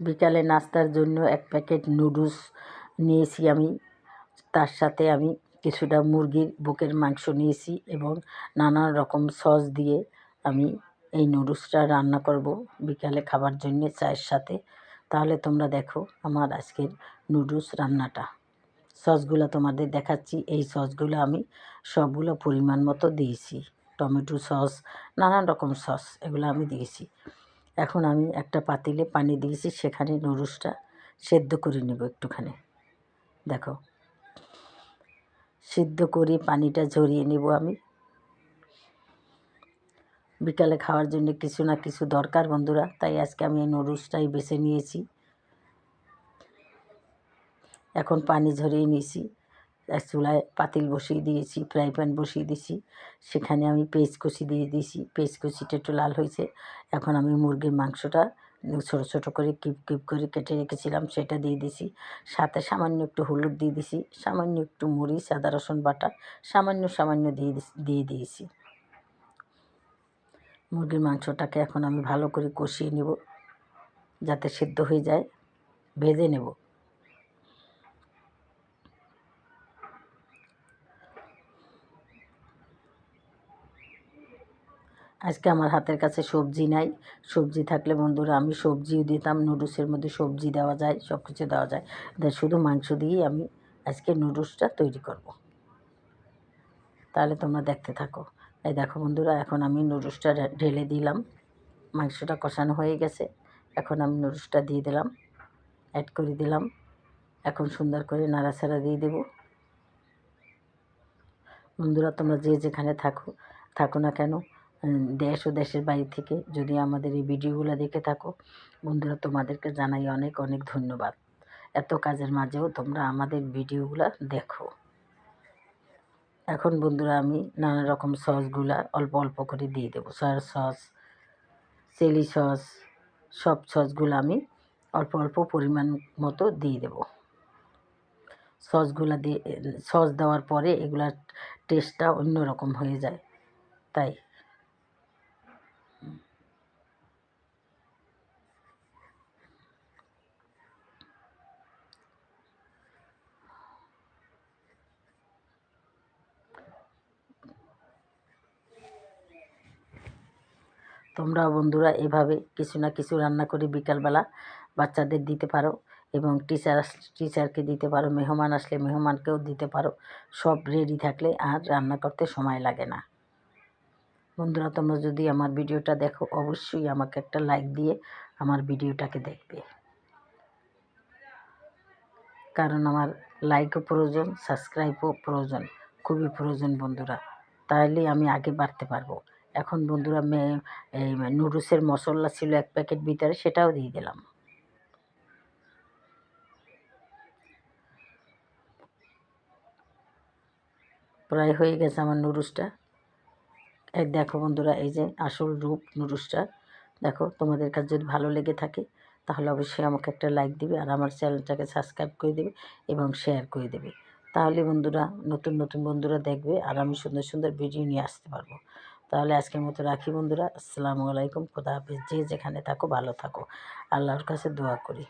বিকালে নাস্তার জন্য এক প্যাকেট নুডলস নিয়েছি আমি। তার সাথে আমি কিছুটা মুরগির বুকের মাংস নিয়েছি এবং নানান রকম সস দিয়ে আমি এই নুডলসটা রান্না করব বিকালে খাবার জন্য চায়ের সাথে। তাহলে তোমরা দেখো আমার আজকের নুডলস রান্নাটা। সসগুলো তোমাদের দেখাচ্ছি। এই সসগুলো আমি সবগুলো পরিমাণ মতো দিয়েছি। টমেটো সস, নানান রকম সস এগুলো আমি দিয়েছি। এখন আমি একটা পাতিলে পানি দিয়েছি, সেখানে নুডলসটা সেদ্ধ করে নেব একটুখানি। দেখো। সিদ্ধ করে পানিটা ঝরিয়ে নেব আমি। বিকালে খাওয়ার জন্য কিছু না কিছু দরকার বন্ধুরা, তাই আজকে আমি এই নুডলসটাই বেছে নিয়েছি। এখন পানি ঝরিয়ে নিয়েছি। এক চুলায় পাতিল বসিয়ে দিয়েছি, ফ্রাই প্যান বসিয়ে দিয়েছি। সেখানে আমি পেঁয়াজ কুচি দিয়ে দিয়েছি। পেঁয়াজ কুচিটা একটু লাল হয়েছে। এখন আমি মুরগির মাংসটা ছোটো ছোটো করে কিপ কিপ করে কেটে রেখেছিলাম, সেটা দিয়ে দিয়েছি। সাথে সামান্য একটু হলুদ দিয়ে দিয়েছি, সামান্য একটু মরিচ, আদা, রসুন বাটা, সামান্য সামান্য দিয়ে দিয়ে দিয়েছি। মুরগির মাংসটাকে এখন আমি ভালো করে কষিয়ে নেব, যাতে সেদ্ধ হয়ে যায়, ভেজে নেব। আজকে আমার হাতের কাছে সবজি নাই। সবজি থাকলে বন্ধুরা আমি সবজিও দিতাম, নুডলসের মধ্যে সবজি দেওয়া যায় সব কিছু দেওয়া যায়। শুধু মাংস দিয়েই আমি আজকে নুডলসটা তৈরি করব। তাহলে তোমরা দেখতে থাকো। এই দেখো বন্ধুরা, এখন আমি নুডলসটা ঢেলে দিলাম। মাংসটা কষানো হয়ে গেছে। এখন আমি নুডলসটা দিয়ে দিলাম অ্যাড করে দিলাম। এখন সুন্দর করে নাড়াচাড়া দিয়ে দেব। বন্ধুরা, তোমরা যে যেখানে থাকো থাকো না কেন দেশ ও দেশের বাইরে থেকে যদি আমাদের এই ভিডিওগুলো দেখে থাকো, বন্ধুরা, তোমাদেরকে জানাই অনেক অনেক ধন্যবাদ। এত কাজের মাঝেও তোমরা আমাদের ভিডিওগুলো দেখো। এখন, বন্ধুরা, আমি নানা রকম সসগুলা অল্প অল্প করে দিয়ে দেবো। সয়ার সস, চিলি সস, সব সসগুলো আমি অল্প অল্প পরিমাণ মতো দিয়ে দেব। সসগুলো দিয়ে, সস দেওয়ার পরে এগুলার টেস্টটা অন্যরকম হয়ে যায়। তাই তোমরা বন্ধুরা এভাবে কিছু না কিছু রান্না করে বিকালবেলা বাচ্চাদের দিতে পারো এবং টিচার টিচারকে দিতে পারো, মেহমান আসলে মেহমানকেও দিতে পারো। সব রেডি থাকলে আর রান্না করতে সময় লাগে না। বন্ধুরা, তোমরা যদি আমার ভিডিওটা দেখো, অবশ্যই আমাকে একটা লাইক দিয়ে আমার ভিডিওটাকে দেখবে। কারণ আমার লাইকও প্রয়োজন সাবস্ক্রাইবও প্রয়োজন, খুবই প্রয়োজন বন্ধুরা। তাহলে আমি আগে বাড়তে পারব। এখন বন্ধুরা এই নুডলসের মশলা ছিল এক প্যাকেট ভিতরে, সেটাও দিয়ে দিলাম। প্রায় হয়ে গেছে আমার নুডলসটা। এই দেখো বন্ধুরা, এই যে আসল রূপ নুডলসটা। দেখো, তোমাদের কাছে যদি ভালো লেগে থাকে, তাহলে অবশ্যই আমাকে একটা লাইক দিবে আর আমার চ্যানেলটাকে সাবস্ক্রাইব করে দেবে এবং শেয়ার করে দেবে। তাহলে বন্ধুরা, নতুন নতুন বন্ধুরা দেখবে আর আমি সুন্দর সুন্দর ভিডিও নিয়ে আসতে পারব। তাহলে আজকের মতো রাখি বন্ধুরা। আসসালামু আলাইকুম। খোদা হাফিজ। যে যেখানে থাকো, ভালো থাকো। আল্লাহর কাছে দোয়া করি।